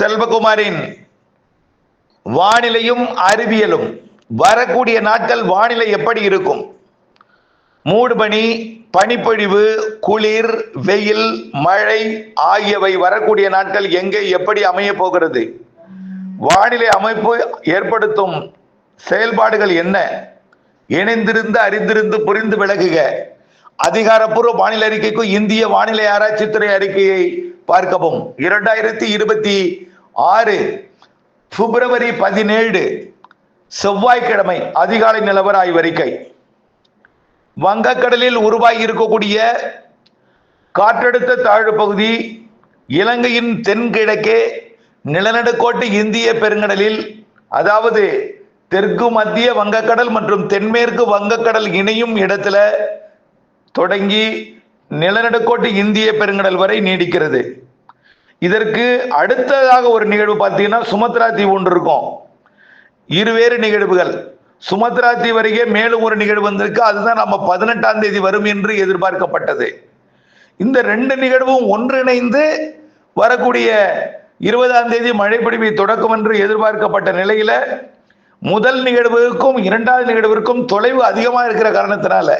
செல்வகுமாரின் வானிலையும் அறிவியலும். வரக்கூடிய நாட்கள் வானிலை எப்படி இருக்கும்? மூடுபனி பனிப்பொழிவு குளிர் வெயில் மழை ஆகியவை வரக்கூடிய நாட்கள் எங்கே எப்படி அமைய போகிறது? வானிலை அமைப்பு ஏற்படுத்தும் செயல்பாடுகள் என்ன? இணைந்திருந்து அறிந்திருந்து புரிந்து விலகுக அதிகாரப்பூர்வ வானிலை அறிக்கைக்கும் இந்திய வானிலை ஆராய்ச்சித்துறை அறிக்கையை பார்க்கவும். இரண்டாயிரத்தி இருபத்தி ஆறு பிப்ரவரி பதினேழு செவ்வாய்க்கிழமை அதிகாலை நிலவர ஆய்வறிக்கை வங்கக்கடலில் உருவாகி இருக்கக்கூடிய காற்றழுத்த தாழ்வு பகுதி இலங்கையின் தென்கிழக்கே நிலநடுக்கோட்டு இந்திய பெருங்கடலில் அதாவது தெற்கு மத்திய வங்கக்கடல் மற்றும் தென்மேற்கு வங்கக்கடல் இணையும் இடத்துல தொடங்கி நிலநடுக்கோட்டு இந்திய பெருங்கடல் வரை நீடிக்கிறது. இதற்கு அடுத்ததாக ஒரு நிகழ்வு பார்த்தீங்கன்னா சுமத்ரா தீவு ஒன்று இருக்கும். இருவேறு நிகழ்வுகள். சுமத்ரா தீவு அருகே மேலும் ஒரு நிகழ்வு வந்திருக்கு. அதுதான் நம்ம பதினெட்டாம் தேதி வரும் என்று எதிர்பார்க்கப்பட்டது. இந்த ரெண்டு நிகழ்வும் ஒன்றிணைந்து வரக்கூடிய இருபதாம் தேதி மழைப்பிடிவை தொடக்கம் என்று எதிர்பார்க்கப்பட்ட நிலையில முதல் நிகழ்வுக்கும் இரண்டாவது நிகழ்விற்கும் தொலைவு அதிகமாக இருக்கிற காரணத்தினால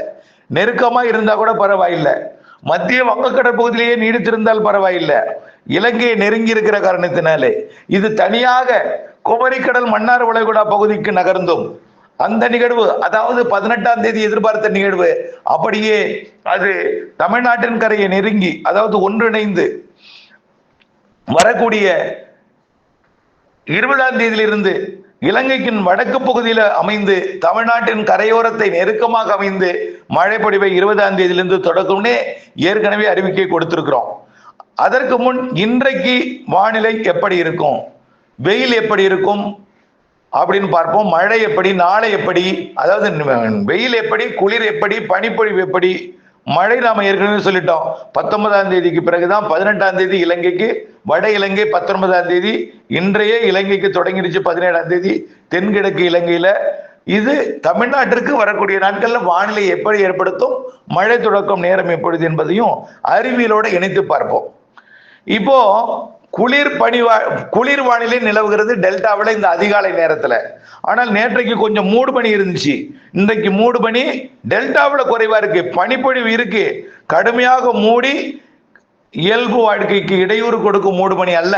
நெருக்கமாக இருந்தால் கூட பரவாயில்லை. மத்திய வங்கக்கடல் பகுதியிலேயே நீடித்திருந்தால் பரவாயில்லை. இலங்கையை நெருங்கி இருக்கிற காரணத்தினாலே இது தனியாக குமரிக்கடல் மன்னார் வளைகுடா பகுதிக்கு நகர்ந்தும். அந்த நிகழ்வு அதாவது பதினெட்டாம் தேதி எதிர்பார்த்த நிகழ்வு அப்படியே அது தமிழ்நாட்டின் கரையை நெருங்கி அதாவது ஒன்றிணைந்து வரக்கூடிய இருபதாம் தேதியிலிருந்து இலங்கைக்கின் வடக்கு பகுதியில் அமைந்து தமிழ்நாட்டின் கரையோரத்தை நெருக்கமாக அமைந்து மழைப்பொழிவை இருபதாம் தேதியிலிருந்து தொடக்கும்னே ஏற்கனவே அறிவிக்கை கொடுத்திருக்கிறோம். அதற்கு முன் இன்றைக்கு வானிலை எப்படி இருக்கும்? வெயில் எப்படி இருக்கும்? அப்படின்னு பார்ப்போம். மழை எப்படி? நாளை எப்படி? அதாவது வெயில் எப்படி? குளிர் எப்படி? பனிப்பொழிவு எப்படி? மழை நாம ஏற்கனவே சொல்லிட்டோம். பத்தொன்பதாம் தேதிக்கு பிறகுதான் பதினெட்டாம் தேதி இலங்கைக்கு வட இலங்கை பத்தொன்பதாம் தேதி இன்றைய இலங்கைக்கு தொடங்கிடுச்சு பதினேழாம் தேதி தென்கிழக்கு இலங்கையில. இது தமிழ்நாட்டிற்கு வரக்கூடிய நாட்கள்ல வானிலை எப்படி ஏற்படுத்தும் மழை தொடக்கம் நேரம் எப்பொழுது என்பதையும் அறிவியலோட இணைத்து பார்ப்போம். இப்போ குளிர் பனி குளிர் வானிலை நிலவுகிறது டெல்டாவில் இந்த அதிகாலை நேரத்தில். ஆனால் நேற்றைக்கு கொஞ்சம் மூடு பனி இருந்துச்சு. இன்றைக்கு மூடு பனி டெல்டாவில் குறைவா இருக்கு. பனிப்பொழிவு இருக்கு. கடுமையாக மூடி இயல்பு வாழ்க்கைக்கு இடையூறு கொடுக்கும் மூடு பனி அல்ல.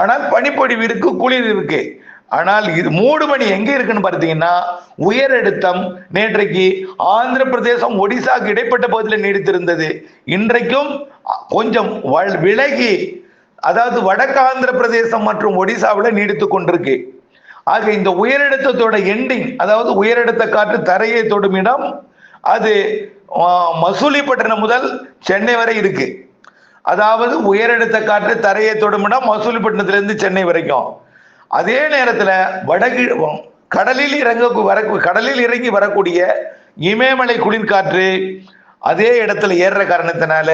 ஆனால் பனிப்பொழிவு இருக்கு குளிர் இருக்கு. ஆனால் இது மூடு மணி எங்க இருக்குன்னு பார்த்தீங்கன்னா உயரழுத்தம் நேற்றைக்கு ஆந்திர பிரதேசம் ஒடிசாக்கு இடைப்பட்ட பகுதியில் நீடித்திருந்தது. இன்றைக்கும் கொஞ்சம் விலகி அதாவது வடக்கு ஆந்திர பிரதேசம் மற்றும் ஒடிசாவில் நீடித்து கொண்டிருக்கு. ஆக இந்த உயரழுத்தத்தோட எண்டிங் அதாவது உயரழுத்த காற்று தரையை தொடும் இடம் அது மசூலிப்பட்டினம் முதல் சென்னை வரை இருக்கு. அதாவது உயரழுத்த காற்று தரையை தொடும் இடம் மசூலிப்பட்டினத்திலிருந்து சென்னை வரைக்கும். அதே நேரத்தில் வடகு கடலில் இறங்க வர கடலில் இறங்கி வரக்கூடிய இமயமலை குளிர்காற்று அதே இடத்துல ஏறுற காரணத்தினால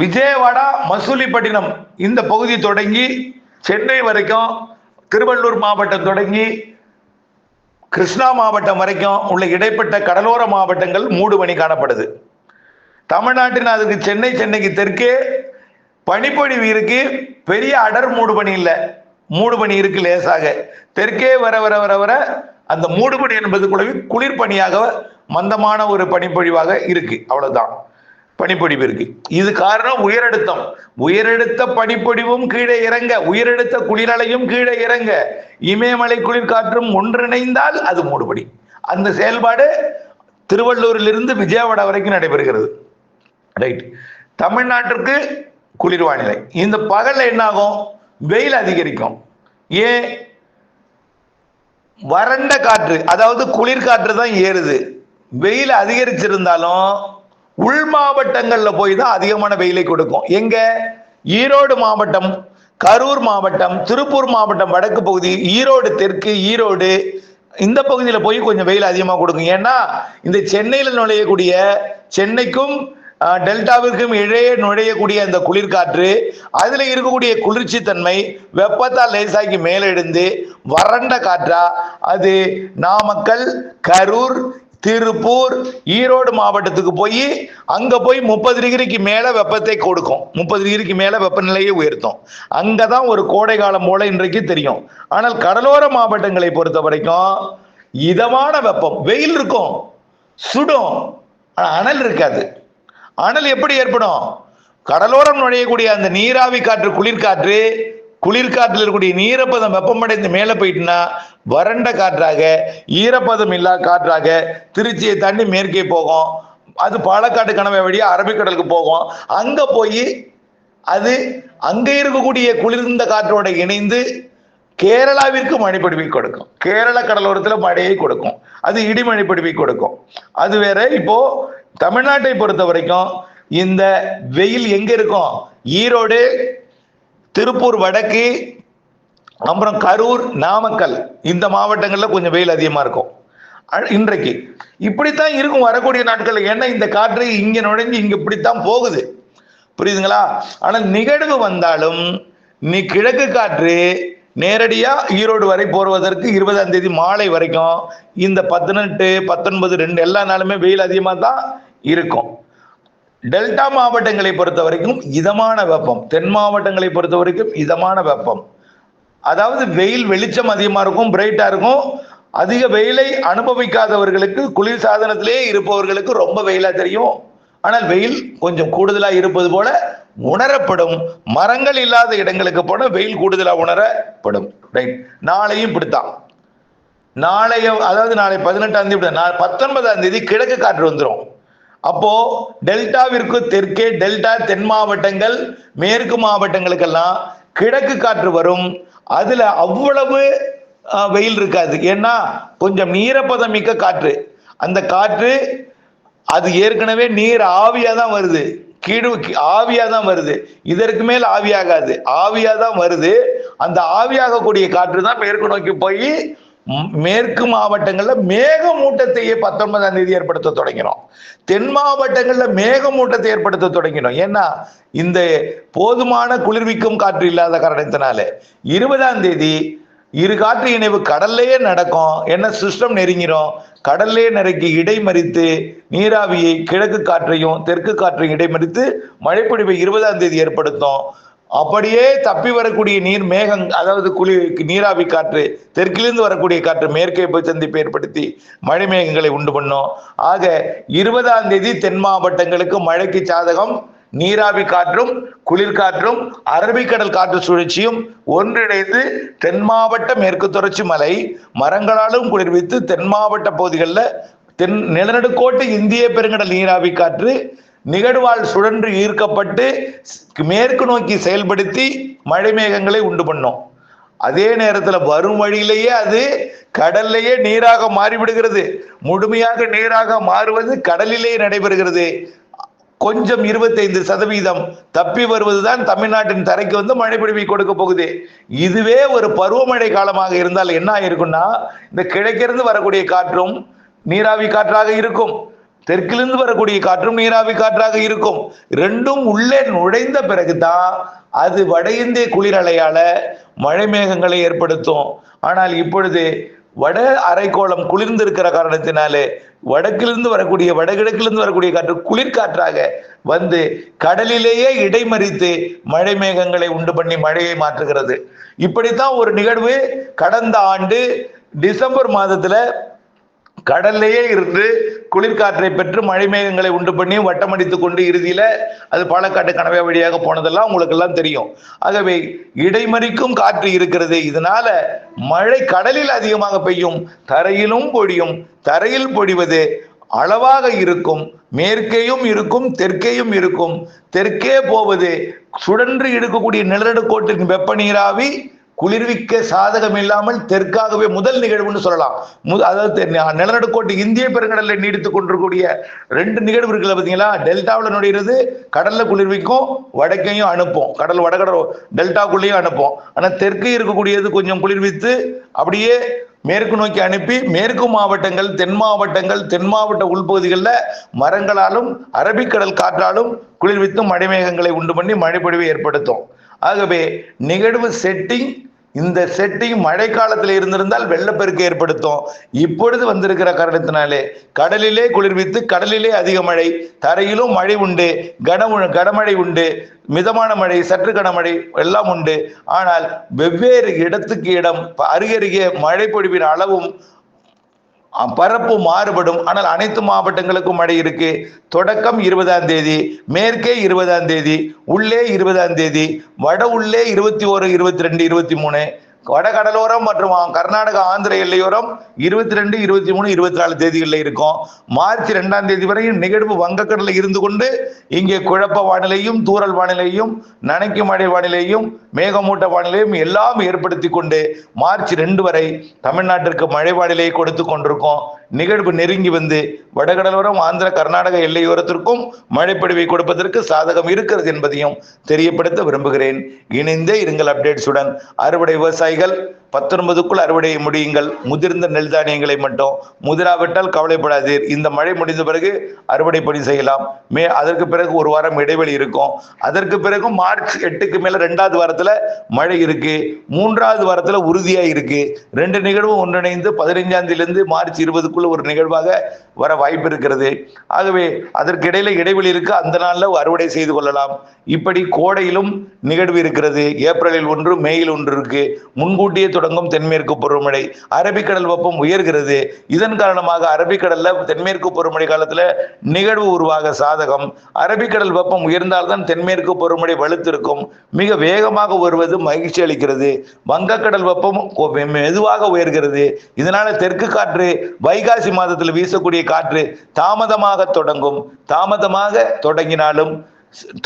விஜயவாடா மசூலிப்பட்டினம். இந்த பகுதி தொடங்கி சென்னை வரைக்கும் திருவள்ளூர் மாவட்டம் தொடங்கி கிருஷ்ணா மாவட்டம் வரைக்கும் உள்ள இடைப்பட்ட கடலோர மாவட்டங்கள் மூடுபனி காணப்படுது. தமிழ்நாட்டின் அதுக்கு சென்னை சென்னைக்கு தெற்கே பனிப்பொழிவு இருக்கு பெரிய அடர் மூடுபனி இல்லை. மூடு பணி இருக்கு லேசாக. தெற்கே வர வர வர வர அந்த மூடுபணி என்பது கூடவே குளிர்பனியாக மந்தமான ஒரு பனிப்பொழிவாக இருக்கு. அவ்வளவுதான். பனிப்பொழிவு இருக்கு. இது காரணம் உயரழுத்தம். உயரழுத்த பனிப்பொழிவும் கீழே இறங்க உயரழுத்த குளிரலையும் கீழே இறங்க. இமயமலை குளிர்காற்றும் ஒன்றிணைந்தால் அது மூடுபடி. அந்த செயல்பாடு திருவள்ளூரிலிருந்து விஜயவாடா வரைக்கும் நடைபெறுகிறது. ரைட். தமிழ்நாட்டிற்கு குளிர் வானிலை இந்த பகல்ல என்னாகும்? வெயில் அதிகரிக்கும். ஏன் வறண்ட காற்று அதாவது குளிர் காற்று தான் ஏறுது. வெயில் அதிகரிச்சிருந்தாலும் உள் மாவட்டங்கள்ல போய் தான் அதிகமான வெயிலை கொடுக்கும். எங்க? ஈரோடு மாவட்டம் கரூர் மாவட்டம் திருப்பூர் மாவட்டம் வடக்கு பகுதி ஈரோடு தெற்கு ஈரோடு இந்த பகுதியில் போய் கொஞ்சம் வெயில் அதிகமாக கொடுக்கும். ஏன்னா இந்த சென்னையில் நுழையக்கூடிய சென்னைக்கும் டெல்டாவிற்கும் இடையே நுழையக்கூடிய அந்த குளிர்காற்று அதில் இருக்கக்கூடிய குளிர்ச்சி தன்மை வெப்பத்தால் லேசாக்கி மேலெழுந்து வறண்ட காற்றா அது நாமக்கல் கரூர் திருப்பூர் ஈரோடு மாவட்டத்துக்கு போய் அங்க போய் முப்பது டிகிரிக்கு மேல வெப்பத்தை கொடுக்கும். முப்பது டிகிரிக்கு மேல வெப்பநிலையை உயர்த்தும். அங்கதான் ஒரு கோடை காலம் போல இன்றைக்கு தெரியும். ஆனால் கடலோர மாவட்டங்களை பொறுத்த வரைக்கும் இதமான வெப்பம் வெயில் இருக்கும் சுடும். அனல் இருக்காது. அனல் எப்படி ஏற்படும்? கடலோரம் நுழையக்கூடிய அந்த நீராவி காற்று குளிர்காற்று குளிர்காற்றில் இருக்கக்கூடிய ஈரப்பதம் வெப்பமடைந்து மேலே போயிட்டுனா வறண்ட காற்றாக ஈரப்பதம் இல்லா காற்றாக திருச்சியை தாண்டி மேற்கே போகும். அது பாலக்காடு கணவை வழியாக அரபிக்கடலுக்கு போகும். அங்கே போய் அது அங்கே இருக்கக்கூடிய குளிர்ந்த காற்றோட இணைந்து கேரளாவிற்கு மழைப்பொழிவை கொடுக்கும். கேரள கடலோரத்தில் மழையை கொடுக்கும். அது இடிமழை கொடுக்கும். அது வேற இப்போ தமிழ்நாட்டை பொறுத்த வரைக்கும் இந்த வெயில் எங்க இருக்கும்? ஈரோடு திருப்பூர் வடக்கு அப்புறம் கரூர் நாமக்கல் இந்த மாவட்டங்களில் கொஞ்சம் வெயில் அதிகமாக இருக்கும். இன்றைக்கு. இப்படித்தான் இருக்கும் வரக்கூடிய நாட்கள் ஏன்னா இந்த காற்று இங்கே நுழைஞ்சு இங்கே இப்படித்தான் போகுது. புரியுதுங்களா? ஆனால் நிகழ்வு வந்தாலும் நீ கிழக்கு காற்று நேரடியாக ஈரோடு வரை போடுவதற்கு இருபதாம் தேதி மாலை வரைக்கும் இந்த பதினெட்டு பத்தொன்பது ரெண்டு எல்லா நாளுமே வெயில் அதிகமாக தான் இருக்கும். டெல்டா மாவட்டங்களை பொறுத்த வரைக்கும் இதமான வெப்பம் தென் மாவட்டங்களை பொறுத்த வரைக்கும் இதமான வெப்பம். அதாவது வெயில் வெளிச்சம் அதிகமாக இருக்கும் பிரைட்டாக இருக்கும். அதிக வெயிலை அனுபவிக்காதவர்களுக்கு குளிர் சாதனத்திலே இருப்பவர்களுக்கு ரொம்ப வெயிலாக தெரியும். ஆனால் வெயில் கொஞ்சம் கூடுதலாக இருப்பது போல உணரப்படும். மரங்கள் இல்லாத இடங்களுக்கு போன வெயில் கூடுதலாக உணரப்படும். ரைட் நாளையும் இப்படித்தான். நாளைய அதாவது நாளை பதினெட்டாம் தேதி பத்தொன்பதாம் தேதி கிழக்கு காற்று வந்துடும் அப்போ டெல்டாவிற்கு தெற்கே டெல்டா தென் மாவட்டங்கள் மேற்கு மாவட்டங்களுக்கெல்லாம் கிழக்கு காற்று வரும். அதுல அவ்வளவு வெயில் இருக்காது. ஏன்னா கொஞ்சம் நீரப்பதம் மிக்க காற்று. அந்த காற்று அது ஏற்கனவே நீர் ஆவியா தான் வருது. கீழு ஆவியா தான் வருது. இதற்கு மேல் ஆவியாகாது. ஆவியா தான் வருது. அந்த ஆவியாகக்கூடிய காற்று தான் மேற்கு நோக்கி போய் மேற்கு மாவட்டங்களில் மேகமூட்டத்தையே பத்தொன்பதாம் தேதி ஏற்படுத்த தொடங்கினோம். தென் மாவட்டங்களில் மேகமூட்டத்தை ஏற்படுத்த தொடங்கினோம். ஏன்னா இந்த போதுமான குளிர்விக்கும் காற்று இல்லாத காரணத்தினால இருபதாம் தேதி இரு காற்று இணைவு கடல்லையே நடக்கும். என்ன சிஸ்டம் நெருங்கிரும். கடல்லே நெருக்கி இடைமறித்து நீராவியை கிழக்கு காற்றையும் தெற்கு காற்றையும் இடைமறித்து மழைப்பொழிவை இருபதாம் தேதி ஏற்படுத்தும். அப்படியே தப்பி வரக்கூடிய நீர் மேகம் அதாவது குளிர் நீராவி காற்று தெற்கிலிருந்து வரக்கூடிய காற்று மேற்கே போய் சந்திப்பை ஏற்படுத்தி மழை மேகங்களை உண்டு பண்ணும். ஆக இருபதாம் தேதி தென் மாவட்டங்களுக்கு மழைக்கு சாதகம் நீராவி காற்றும் குளிர்காற்றும் அரபிக்கடல் காற்று சுழற்சியும் ஒன்றிணைந்து தென் மாவட்ட மேற்கு தொடர்ச்சி மலை மரங்களாலும் குளிர்வித்து தென் மாவட்ட பகுதிகளில் தென் நிலநடுக்கோட்டு இந்திய பெருங்கடல் நீராவி காற்று நிகழ்வால் சுழன்று ஈர்க்கப்பட்டு மேற்கு நோக்கி செயல்படுத்தி மழை மேகங்களை உண்டு பண்ணும். அதே நேரத்துல வரும் வழியிலேயே அது கடல்லையே நீராக மாறிவிடுகிறது. முழுமையாக நீராக மாறுவது கடலிலேயே நடைபெறுகிறது. கொஞ்சம் இருபத்தைந்து சதவீதம் தப்பி வருவதுதான் தமிழ்நாட்டின் தரைக்கு வந்து மழை பொழிவை கொடுக்க போகுது. இதுவே ஒரு பருவமழை காலமாக இருந்தால் என்ன ஆயிருக்கும்னா இந்த கிழக்கிருந்து வரக்கூடிய காற்றும் நீராவி காற்றாக இருக்கும். தெற்கிலிருந்து வரக்கூடிய காற்றும் நீராவி காற்றாக இருக்கும். ரெண்டும் உள்ளே நுழைந்த பிறகுதான் அது வட இந்திய குளிரலையால மழை மேகங்களை ஏற்படுத்தும். ஆனால் இப்பொழுது வட அரைக்கோளம் குளிர்ந்திருக்கிற காரணத்தினாலே வடக்கிலிருந்து வரக்கூடிய வடகிழக்கிலிருந்து வரக்கூடிய காற்று குளிர்காற்றாக வந்து கடலிலேயே இடைமறித்து மழை மேகங்களை உண்டு பண்ணி மழையை மாற்றுகிறது. இப்படித்தான் ஒரு நிகழ்வு கடந்த ஆண்டு டிசம்பர் மாதத்துல கடல்லையே இருந்து குளிர்காற்றை பெற்று மழை மேகங்களை உண்டு பண்ணி வட்டமடித்து கொண்டு இறுதியில அது பாலக்காட்டு கனவே வழியாக போனதெல்லாம் உங்களுக்கு எல்லாம் தெரியும். ஆகவே இடைமறிக்கும் காற்று இருக்கிறது இதனால மழை கடலில் அதிகமாக பெய்யும் தரையிலும் பொடியும் தரையில் பொடிவது அளவாக இருக்கும் மேற்கேயும் இருக்கும் தெற்கேயும் இருக்கும் தெற்கே போவது சுழன்று இருக்கக்கூடிய நிலநடுக்கோட்டின் வெப்ப நீராவி குளிர்விக்க சாதகம் இல்லாமல் தெற்காகவே முதல் நிகழ்வுன்னு சொல்லலாம். மு- அதாவது நிலநடுக்கோட்டு இந்திய பெருங்கடலில் நீடித்து கொண்டிருக்கூடிய ரெண்டு நிகழ்வு இருக்குல்ல பார்த்தீங்களா? டெல்டாவில் நுழையிறது கடல்ல குளிர்விக்கும் வடக்கையும் அனுப்பும். கடல் வடகடல் டெல்டாக்குள்ளேயும் அனுப்பும். ஆனால் தெற்கு இருக்கக்கூடியது கொஞ்சம் குளிர்வித்து அப்படியே மேற்கு நோக்கி அனுப்பி மேற்கு மாவட்டங்கள் தென் மாவட்டங்கள் தென் மாவட்ட உள்பகுதிகளில் மரங்களாலும் அரபிக்கடல் காற்றாலும் குளிர்வித்து மழைமேகங்களை உண்டு பண்ணி மழைப்பொழிவை ஏற்படுத்தும். ஆகவே நிகழ்வு செட்டிங் இந்த செட்டிங் மழை காலத்தில் இருந்திருந்தால் வெள்ளப்பெருக்கு ஏற்படுத்தும். இப்பொழுது வந்திருக்கிற காரணத்தினாலே கடலிலே குளிர்வித்து கடலிலே அதிக மழை தரையிலும் மழை உண்டு கன கனமழை உண்டு மிதமான மழை சற்று கனமழை எல்லாம் உண்டு. ஆனால் வெவ்வேறு இடத்துக்கு இடம் அருகருகே மழை பொழிவின் அளவும் பரப்பு மாறுபடும். ஆனால் அனைத்து மாவட்டங்களுக்கும் மழை இருக்கு. தொடக்கம் இருபதாம் தேதி மேற்கே இருபதாம் தேதி உள்ளே இருபதாம் தேதி வட உள்ளே இருபத்தி ஒரு இருபத்தி ரெண்டு இருபத்தி மூணு வட கடலோரம் மற்றும் கர்நாடகா ஆந்திர எல்லையோரம் இருபத்தி ரெண்டு இருபத்தி மூணு இருபத்தி நாலு தேதிகளில் இருக்கும். மார்ச் ரெண்டாம் தேதி வரையும் நிகழ்வு வங்கக்கடலில் இருந்து கொண்டு இங்கே குழப்ப வானிலையும் தூரல் வானிலையும் நனைக்கும் மழை வானிலையும் மேகமூட்ட வானிலையும் எல்லாம் ஏற்படுத்தி கொண்டு மார்ச் ரெண்டு வரை தமிழ்நாட்டிற்கு மழை வானிலையை கொடுத்து கொண்டிருக்கும். நிகழ்வு நெருங்கி வந்து வடகடலோரம் ஆந்திர கர்நாடக எல்லையோரத்திற்கும் மழைப்பொழிவை கொடுப்பதற்கு சாதகம் இருக்கிறது என்பதையும் தெரியப்படுத்த விரும்புகிறேன். இணைந்தே இருங்கள் அப்டேட்ஸுடன் அறுவடை விவசாயி விவசாயிகள் பத்தொன்பதுக்குள் அறுவடையை முடியுங்கள். முதிர்ந்த நெல் தானியங்களை மட்டும் முதிராவிட்டால் கவலைப்படாதீர். இந்த மழை முடிந்த பிறகு அறுவடை பணி செய்யலாம். மே அதற்கு பிறகு ஒரு வாரம் இடைவெளி இருக்கும். அதற்கு பிறகு மார்ச் எட்டுக்கு மேல ரெண்டாவது வாரத்துல மழை இருக்கு. மூன்றாவது வாரத்துல உறுதியா இருக்கு. ரெண்டு நிகழ்வும் ஒன்றிணைந்து பதினைஞ்சாம் தேதியிலிருந்து மார்ச் இருபதுக்குள்ள ஒரு நிகழ்வாக வர வாய்ப்பு இருக்கிறது. ஆகவே அதற்கு இடையில இடைவெளி இருக்கு. அந்த நாள்ல அறுவடை செய்து கொள்ளலாம். இப்படி கோடையிலும் நிகழ்வு இருக்கிறது. ஏப்ரலில் ஒன்று மேயில் ஒன்று இருக்கு. முன்கூட்டியே தொடங்கும் தென்மேற்கு பருவமழை அரபிக்கடல் வெப்பம் உயர்கிறது. இதன் காரணமாக அரபிக்கடல்ல தென்மேற்கு பருவமழை காலத்துல நிகழ்வு உருவாக சாதகம். அரபிக்கடல் வெப்பம் உயர்ந்தால்தான் தென்மேற்கு பருவமழை வலுத்திருக்கும். மிக வேகமாக வருவது மகிழ்ச்சி அளிக்கிறது. வங்கக்கடல் வெப்பம் மெதுவாக உயர்கிறது. இதனால தெற்கு காற்று வைகாசி மாதத்தில் வீசக்கூடிய காற்று தாமதமாக தொடங்கும். தாமதமாக தொடங்கினாலும்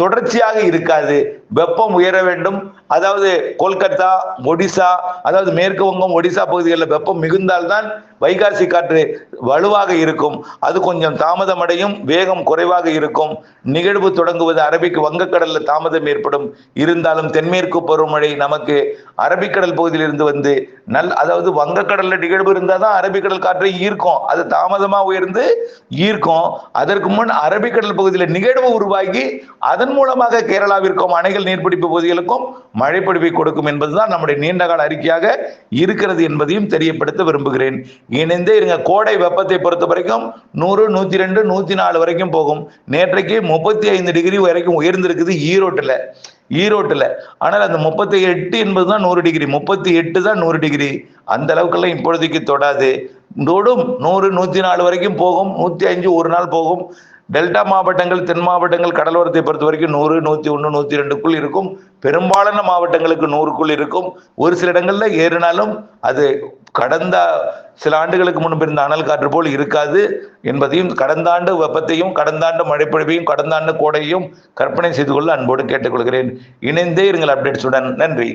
தொடர்ச்சியாக இருக்காது. வெப்பம் உயர வேண்டும். அதாவது கொல்கத்தா ஒடிசா அதாவது மேற்கு வங்கம் ஒடிசா பகுதிகளில் வெப்பம் மிகுந்தால்தான் வைகாசி காற்று வலுவாக இருக்கும். அது கொஞ்சம் தாமதமடையும் வேகம் குறைவாக இருக்கும். நிகழ்வு தொடங்குவது அரபிக்கு வங்கக்கடலில் தாமதம் ஏற்படும். இருந்தாலும் தென்மேற்கு பருவமழை நமக்கு அரபிக்கடல் பகுதியில் இருந்து வந்து நல் அதாவது வங்கக்கடலில் நிகழ்வு இருந்தால் தான் அரபிக்கடல் காற்றை ஈர்க்கும். அது தாமதமாக உயர்ந்து ஈர்க்கும். அதற்கு முன் அரபிக்கடல் பகுதியில் நிகழ்வு உருவாகி அதன் மூலமாக கேரளாவிற்கும் அணைகள் நீர்பிடிப்பு பகுதிகளுக்கும் மழைப்பொழிவை கொடுக்கும் என்பதுதான் நம்முடைய நீண்டகால அறிக்கையாக இருக்கிறது என்பதையும் தெரியப்படுத்த விரும்புகிறேன். இணைந்தே இருங்க கோடை வெப்பத்தை பொறுத்த வரைக்கும் நூறு நூத்தி ரெண்டு நூத்தி நாலு வரைக்கும் போகும். நேற்றைக்கு முப்பத்தி ஐந்து டிகிரி வரைக்கும் உயர்ந்திருக்குது ஈரோட்டில். ஈரோட்டில். ஆனால் அந்த முப்பத்தி எட்டு என்பது தான் நூறு டிகிரி முப்பத்தி எட்டு தான் நூறு டிகிரி. அந்த அளவுக்கெல்லாம் இப்பொழுதைக்கு தொடாது. தொடும் நூறு நூற்றி நாலு வரைக்கும் போகும் நூற்றி அஞ்சு ஒரு நாள் போகும். டெல்டா மாவட்டங்கள் தென் மாவட்டங்கள் கடலோரத்தை பொறுத்த வரைக்கும் நூறு நூற்றி ஒன்று நூற்றி ரெண்டுக்குள் இருக்கும். பெரும்பாலான மாவட்டங்களுக்கு நூறுக்குள் இருக்கும். ஒரு சில இடங்களில் ஏறினாலும் அது கடந்த சில ஆண்டுகளுக்கு முன்பு இருந்த அனல் காற்று போல் இருக்காது என்பதையும் கடந்த ஆண்டு வெப்பத்தையும் கடந்த ஆண்டு மழைப்பொழிவையும் கடந்த ஆண்டு கோடையையும் கற்பனை செய்து கொள்ள அன்போடு கேட்டுக்கொள்கிறேன். இணைந்தே இருங்கள் அப்டேட்ஸுடன் நன்றி.